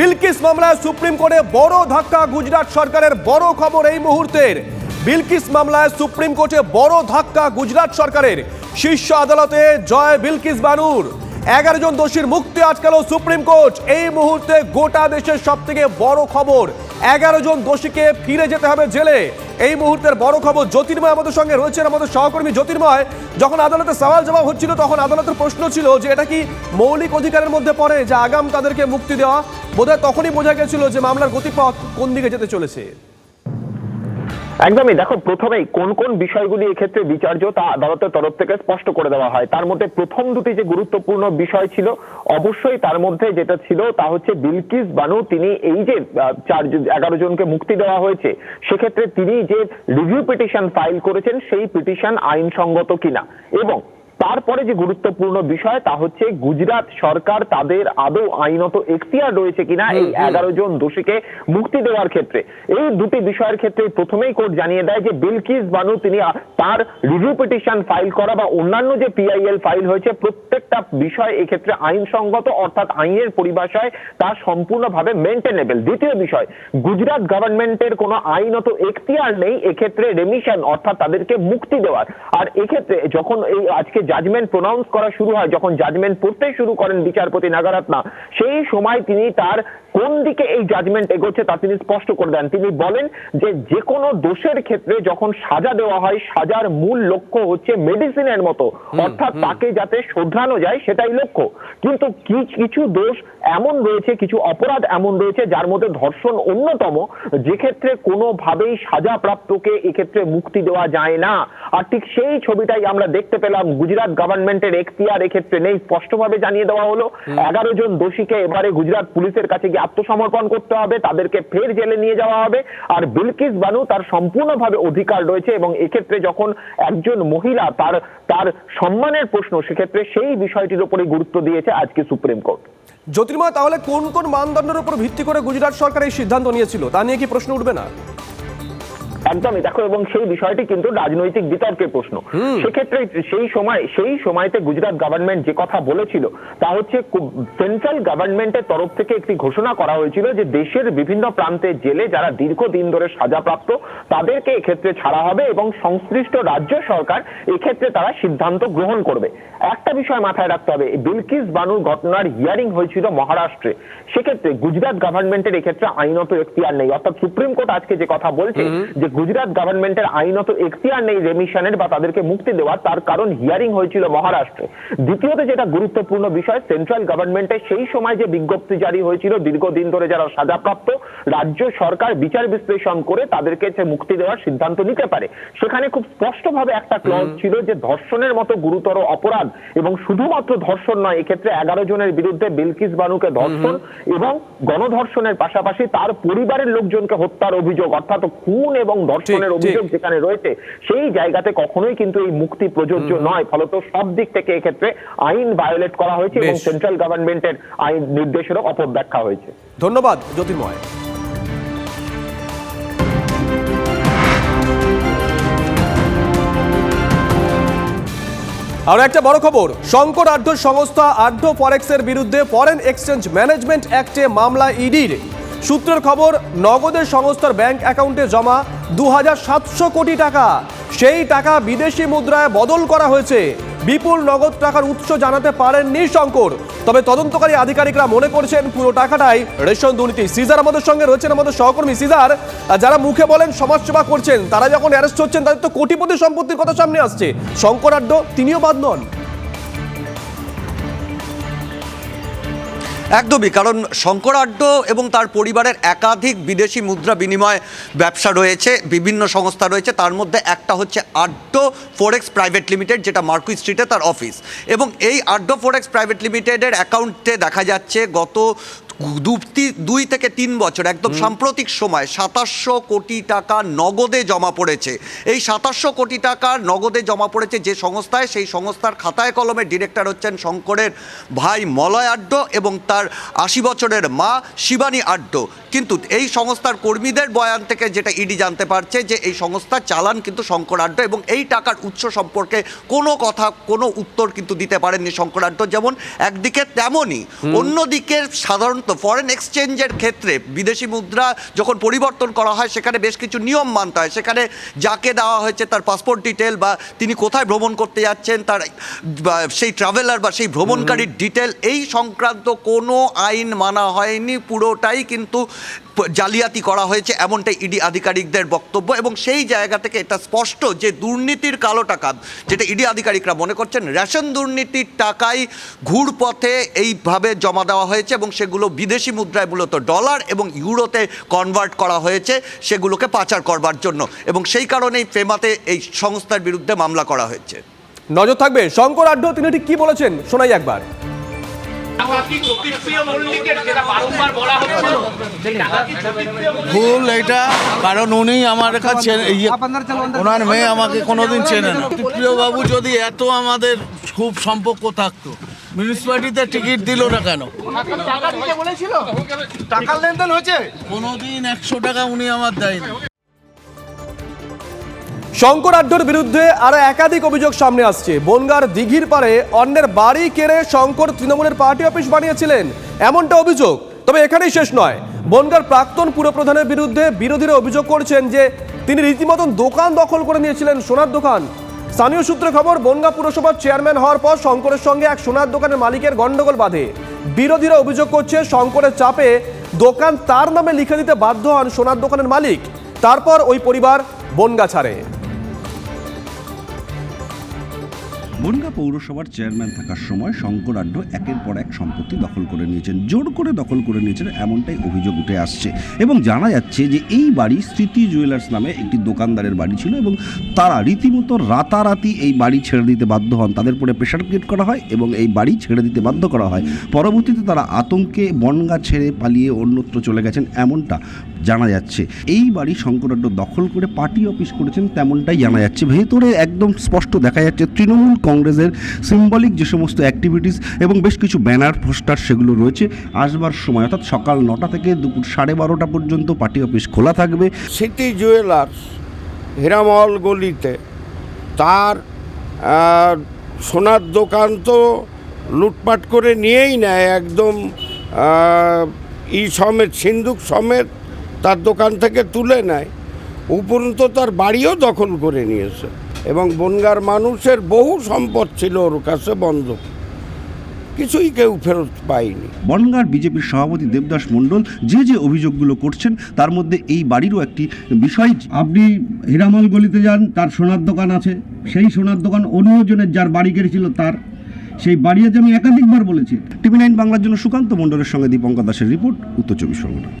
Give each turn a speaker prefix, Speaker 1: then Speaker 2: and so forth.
Speaker 1: বিলকিস মামলায় সুপ্রিম কোর্টে বড় ধাক্কা গুজরাট সরকারের বড় খবর এই মুহূর্তের। বিলকিস মামলায় সুপ্রিম কোর্টে বড় ধাক্কা গুজরাট সরকারের। শীর্ষ আদালতে জয় বিলকিস বানুর। এগারো জন দোষীর মুক্তি আজকাল সুপ্রিম কোর্ট। এই মুহূর্তে গোটা দেশের সব থেকে বড় খবর, এগারো জন দোষীকে ফিরে যেতে হবে জেলে। এই মুহূর্তের বড় খবর, জ্যোতির্ময় আমাদের সঙ্গে রয়েছেন আমাদের সহকর্মী জ্যোতির্ময়। যখন আদালতে সওয়াল জবাব হচ্ছিল, তখন আদালতের প্রশ্ন ছিল যে এটা কি মৌলিক অধিকারের মধ্যে পড়ে, যে আগাম তাদেরকে মুক্তি দেওয়া? বোধহয় তখনই বোঝা গেছিল যে মামলার গতিপথ কোন দিকে যেতে চলেছে।
Speaker 2: একদমই। দেখো, প্রথমেই কোন কোন বিষয়গুলি এক্ষেত্রে বিচার্য তা আদালতের তরফ থেকে স্পষ্ট করে দেওয়া হয়। তার মধ্যে প্রথম দুটি যে গুরুত্বপূর্ণ বিষয় ছিল, অবশ্যই তার মধ্যে যেটা ছিল তা হচ্ছে বিলকিস বানু, তিনি এই যে চার এগারো জনকে মুক্তি দেওয়া হয়েছে, সেক্ষেত্রে তিনি যে রিভিউ পিটিশন ফাইল করেছেন, সেই পিটিশন আইনসঙ্গত কিনা। এবং তারপরে যে গুরুত্বপূর্ণ বিষয় তা হচ্ছে গুজরাট সরকার তাদের আদৌ আইনত এখতিয়ার রয়েছে কিনা এই এগারো জন দোষীকে মুক্তি দেওয়ার ক্ষেত্রে। এই দুটি বিষয়ের ক্ষেত্রে প্রথমেই কোর্ট জানিয়ে দেয় যে বিলকিস বানু তিনি তার রিভিউ পিটিশন ফাইল করা বা অন্যান্য যে পিআইএল ফাইল হয়েছে প্রত্যেকটা বিষয় এক্ষেত্রে আইনসঙ্গত অর্থাৎ আইনের পরিভাষায় তা সম্পূর্ণভাবে মেনটেনেবল দ্বিতীয় বিষয় গুজরাট গভর্নমেন্টের কোনো আইনত এখতিয়ার নেই এক্ষেত্রে রেমিশন অর্থাৎ তাদেরকে মুক্তি দেওয়ার। আর এক্ষেত্রে যখন এই আজকে জাজমেন্ট প্রোনাউন্স করা শুরু হয়, যখন জাজমেন্ট পড়তে শুরু করেন বিচারপতি নাগারাত্না, সেই সময় তিনি তার কোন দিকে এই জাজমেন্ট এগোচ্ছে তা তিনি স্পষ্ট করে দেন। তিনি বলেন যে যে কোনো দোষের ক্ষেত্রে যখন সাজা দেওয়া হয় সাজার মূল লক্ষ্য হচ্ছে মেডিসিনের মতো। অর্থাৎ তাকে যাতে শোধরানো যায় সেটাই লক্ষ্য। কিন্তু কিছু দোষ এমন রয়েছে কিছু অপরাধ এমন রয়েছে যার মধ্যে ধর্ষণ অন্যতম যে ক্ষেত্রে কোনোভাবেই সাজাপ্রাপ্তকে এক্ষেত্রে মুক্তি দেওয়া যায় না। আর ঠিক সেই ছবিটাই আমরা দেখতে পেলাম। গুজরাট গভর্নমেন্টের এখতিয়ার এক্ষেত্রে নেই স্পষ্টভাবে জানিয়ে দেওয়া হলো। এগারো জন দোষীকে এবারে গুজরাট পুলিশের কাছে গিয়ে আত্মসমর্পণ করতে হবে, তাদেরকে ফের জেলে নিয়ে যাওয়া হবে। আর বিলকিস বানু তার সম্পূর্ণভাবে অধিকার রয়েছে এবং এক্ষেত্রে যখন একজন মহিলা তার তার সম্মানের প্রশ্ন, সেক্ষেত্রে সেই বিষয়টির উপরে গুরুত্ব দিয়েছে আজকে সুপ্রিম কোর্ট।
Speaker 1: জ্যোতির্ময়, তাহলে কোন কোন মানদণ্ডের উপর ভিত্তি করে গুজরাট সরকার এই সিদ্ধান্ত নিয়েছিল? তা নিয়ে কি প্রশ্ন উঠবে না?
Speaker 2: একদমই দেখো এবং সেই বিষয়টি কিন্তু রাজনৈতিক বিতর্কের প্রশ্ন। সেক্ষেত্রে সেই সময় সেই সময়তে গুজরাট গভর্নমেন্ট যে কথা বলেছিল তা হচ্ছে সেন্ট্রাল গভর্নমেন্টের তরফ থেকে একটি ঘোষণা করা হয়েছিল যে দেশের বিভিন্ন প্রান্তের জেলে যারা দীর্ঘদিন ধরে সাজাপ্রাপ্ত তাদেরকে এক্ষেত্রে ছাড়া হবে এবং সংশ্লিষ্ট রাজ্য সরকার এক্ষেত্রে তারা সিদ্ধান্ত গ্রহণ করবে। একটা বিষয় মাথায় রাখতে হবে বিলকিস বানুর ঘটনার হিয়ারিং হয়েছিল মহারাষ্ট্রে। সেক্ষেত্রে গুজরাট গভর্নমেন্টের এক্ষেত্রে আইনত এখতিয়ার নেই অর্থাৎ সুপ্রিম কোর্ট আজকে যে কথা বলছে যে গুজরাট গভর্নমেন্টের আইনত এখতিয়ার নেই রেমিশনের বা তাদেরকে মুক্তি দেওয়ার তার কারণ হিয়ারিং হয়েছিল মহারাষ্ট্রে। দ্বিতীয়ত যেটা গুরুত্বপূর্ণ বিষয় সেন্ট্রাল গভর্নমেন্টের সেই সময় যে বিজ্ঞপ্তি জারি হয়েছিল দীর্ঘদিন ধরে যারা সাজাপ্রাপ্ত রাজ্য সরকার বিচার বিশ্লেষণ করে তাদেরকে যে মুক্তি দেওয়ার সিদ্ধান্ত নিতে পারে। সেখানে খুব স্পষ্টভাবে একটা ক্লজ ছিল যে ধর্ষণের মতো গুরুতর অপরাধ এবং শুধুমাত্র ধর্ষণ নয় এক্ষেত্রে এগারো জনের বিরুদ্ধে বিলকিস বানুকে ধর্ষণ এবং গণধর্ষণের পাশাপাশি তার পরিবারের লোকজনকে হত্যার অভিযোগ অর্থাৎ খুন এবং ধর্ষণের অভিযোগ যেখানে রয়েছে সেই জায়গাতে কখনোই কিন্তু এই মুক্তি প্রযোজ্য নয়। ফলত সব দিক থেকে এক্ষেত্রে আইন ভায়োলেট করা হয়েছে এবং সেন্ট্রাল গভর্নমেন্টের আইন নির্দেশেরও অপব্যাখ্যা হয়েছে।
Speaker 1: ধন্যবাদ জ্যোতির্ময়। আর একটা বড় খবর শঙ্কর আঢ্য সংস্থা আঢ্য ফরেক্সের বিরুদ্ধে ফরেন এক্সচেঞ্জ ম্যানেজমেন্ট অ্যাক্টে মামলা ইডির সূত্রের খবর, নগদের সংস্থার ব্যাংক অ্যাকাউন্টে জমা দু হাজার সাতশো কোটি টাকা। সেই টাকা বিদেশি মুদ্রায় বদল করা হয়েছে। বিপুল নগদ টাকার উৎস জানাতে পারেননি শঙ্কর। তবে তদন্তকারী আধিকারিকরা মনে করছেন, পুরো টাকাটাই রেশন দুর্নীতি। সিজার আমাদের সঙ্গে রয়েছেন আমাদের সহকর্মী সিজার। যারা মুখে বলেন, সমাজসেবা করছেন, তারা যখন অ্যারেস্ট হচ্ছেন, তাদের তো কোটিপতি সম্পত্তির কথা সামনে আসছে। শঙ্কর আড্ড, তিনিও বাদ নন।
Speaker 3: একদমই, কারণ শঙ্করাড্ড এবং তার পরিবারের একাধিক বিদেশি মুদ্রা বিনিময় ব্যবসা রয়েছে, বিভিন্ন সংস্থা রয়েছে, তার মধ্যে একটা হচ্ছে আড্ড ফোরেক্স প্রাইভেট লিমিটেড, যেটা মার্কুই স্ট্রিটে তার অফিস। এবং এই আড্ড ফোরেক্স প্রাইভেট লিমিটেডের অ্যাকাউন্টে দেখা যাচ্ছে, গত দুই থেকে তিন বছর একদম সাম্প্রতিক সময় সাতাশশো কোটি টাকা নগদে জমা পড়েছে। এই সাতাশশো কোটি টাকা নগদে জমা পড়েছে যে সংস্থায় সেই সংস্থার খাতায় কলমে ডিরেক্টর হচ্ছেন শঙ্করের ভাই মলয় আড্ড এবং তার আশি বছরের মা শিবানী আড্ড। কিন্তু এই সংস্থার কর্মীদের বয়ান থেকে যেটা ইডি জানতে পারছে যে এই সংস্থার চালান কিন্তু শঙ্করাড্ড এবং এই টাকার উৎস সম্পর্কে কোনো কথা কোনো উত্তর কিন্তু দিতে পারেননি শঙ্করাড্ড যেমন একদিকে তেমনই অন্যদিকে সাধারণত ফরেন এক্সচেঞ্জের ক্ষেত্রে বিদেশি মুদ্রা যখন পরিবর্তন করা হয় সেখানে বেশ কিছু নিয়ম মানতে হয়। সেখানে যাকে দেওয়া হয়েছে তার পাসপোর্ট ডিটেল বা তিনি কোথায় ভ্রমণ করতে যাচ্ছেন তার সেই ট্রাভেলার বা সেই ভ্রমণকারীর ডিটেল এই সংক্রান্ত কোনো আইন মানা হয়নি। পুরোটাই কিন্তু জালিয়াতি করা হয়েছে এমনটাই ইডি আধিকারিকদের বক্তব্য এবং সেই জায়গা থেকে এটা স্পষ্ট যে দুর্নীতির কালো টাকা যেটা ইডি আধিকারিকরা মনে করছেন, রেশন দুর্নীতির টাকাই ঘুরপথে এইভাবে জমা দেওয়া হয়েছে এবং সেগুলো বিদেশি মুদ্রায় মূলত ডলার এবং ইউরোতে কনভার্ট করা হয়েছে সেগুলোকে পাচার করবার জন্য এবং সেই কারণেই ফেমাতে এই সংস্থার বিরুদ্ধে মামলা করা হয়েছে।
Speaker 1: নজর থাকবে, শঙ্কর আড্ড, তিনি ঠিক কি বলেছেন? শোনাই একবার।
Speaker 4: ভুল এটা কারণ উনি আমার কাছে ইয়ে- ওনার মেয়ে আমাকে কোনোদিন চেনে না। প্রিয় বাবু যদি এত আমাদের খুব সম্পর্ক থাকতো মিউনিসিপালিটিতে টিকিট দিল না কেন?
Speaker 5: টাকা দিতে বলেছিল? টাকার লেনদেন হয়েছে?
Speaker 4: কোনোদিন একশো টাকা উনি আমার দেয়নি।
Speaker 1: শঙ্কর আড্ডর বিরুদ্ধে আরও একাধিক অভিযোগ সামনে আসছে। বনগার দিঘির পারে অন্যের বাড়ি কেড়ে শঙ্কর তৃণমূলের পার্টি অফিস বানিয়েছিলেন। এমনটা অভিযোগ, তবে এখানেই শেষ নয়। বনগার প্রাক্তন পুরপ্রধানের বিরুদ্ধে বিরোধীরা অভিযোগ করছেন যে, তিনি রীতিমতন দোকান দখল করে নিয়েছিলেন সোনার দোকান। স্থানীয় সূত্রে খবর, বনগা পুরসভার চেয়ারম্যান হওয়ার পর শঙ্করের সঙ্গে এক সোনার দোকানের মালিকের গন্ডগোল বাঁধে। বিরোধীরা অভিযোগ করছে, শঙ্করের চাপে দোকান তার নামে লিখে দিতে বাধ্য হন সোনার দোকানের মালিক। তারপর ওই পরিবার বনগা ছাড়ে।
Speaker 6: বনগা পৌরসভার চেয়ারম্যান থাকার সময় শঙ্কর আড্ড একের পর এক সম্পত্তি দখল করে নিয়েছেন। জোর করে দখল করে নিয়েছেন এমনটাই অভিযোগ উঠে আসছে। এবং জানা যাচ্ছে যে এই বাড়ি স্মৃতি জুয়েলার্স নামে একটি দোকানদারের বাড়ি ছিল এবং তারা রীতিমতো রাতারাতি এই বাড়ি ছেড়ে দিতে বাধ্য হন। তাদের পরে প্রেশার ক্রিয়েট করা হয় এবং এই বাড়ি ছেড়ে দিতে বাধ্য করা হয়। পরবর্তীতে তারা আতঙ্কে বনগা ছেড়ে পালিয়ে অন্যত্র চলে গেছেন এমনটা জানা যাচ্ছে। এই বাড়ি শঙ্কর শঙ্করাড্ড দখল করে পার্টি অফিস করেছেন তেমনটাই জানা যাচ্ছে। ভেতরে একদম স্পষ্ট দেখা যাচ্ছে তৃণমূল কংগ্রেসের সিম্বলিক যে সমস্ত অ্যাক্টিভিটিস এবং বেশ কিছু ব্যানার পোস্টার সেগুলো রয়েছে, আসবার সময়, অর্থাৎ সকাল নটা থেকে দুপুর সাড়ে বারোটা পর্যন্ত পার্টি অফিস খোলা থাকবে।
Speaker 7: সিটি জুয়েলার্স হীরামহল গলিতে তার সোনার দোকান তো লুটপাট করে নিয়েই নেয় একদম ই সমেত সিন্দুক সমেত তার দোকান থেকে তুলে নেয়। উপরন্ত তার বাড়িও দখল করে নিয়েছে। এবং বনগার মানুষের বহু সম্পদ ছিল ওর কাছে বন্ধ। কিছুই কেউ ফেরত পায়নি।
Speaker 6: বনগাঁর বিজেপির সভাপতি দেবদাস মণ্ডল যে যে অভিযোগগুলো করছেন তার মধ্যে এই বাড়িরও একটি বিষয় আপনি হীরামল গলিতে যান তার সোনার দোকান আছে। সেই সোনার দোকান অন্যজনের যার বাড়ি কেড়েছিল তার। সেই বাড়ি আছে আমি একাধিকবার বলেছি। টিভি নাইন বাংলার জন্য সুকান্ত মণ্ডলের সঙ্গে দীপঙ্কর দাসের রিপোর্ট উত্তর চব্বিশ পরগনা।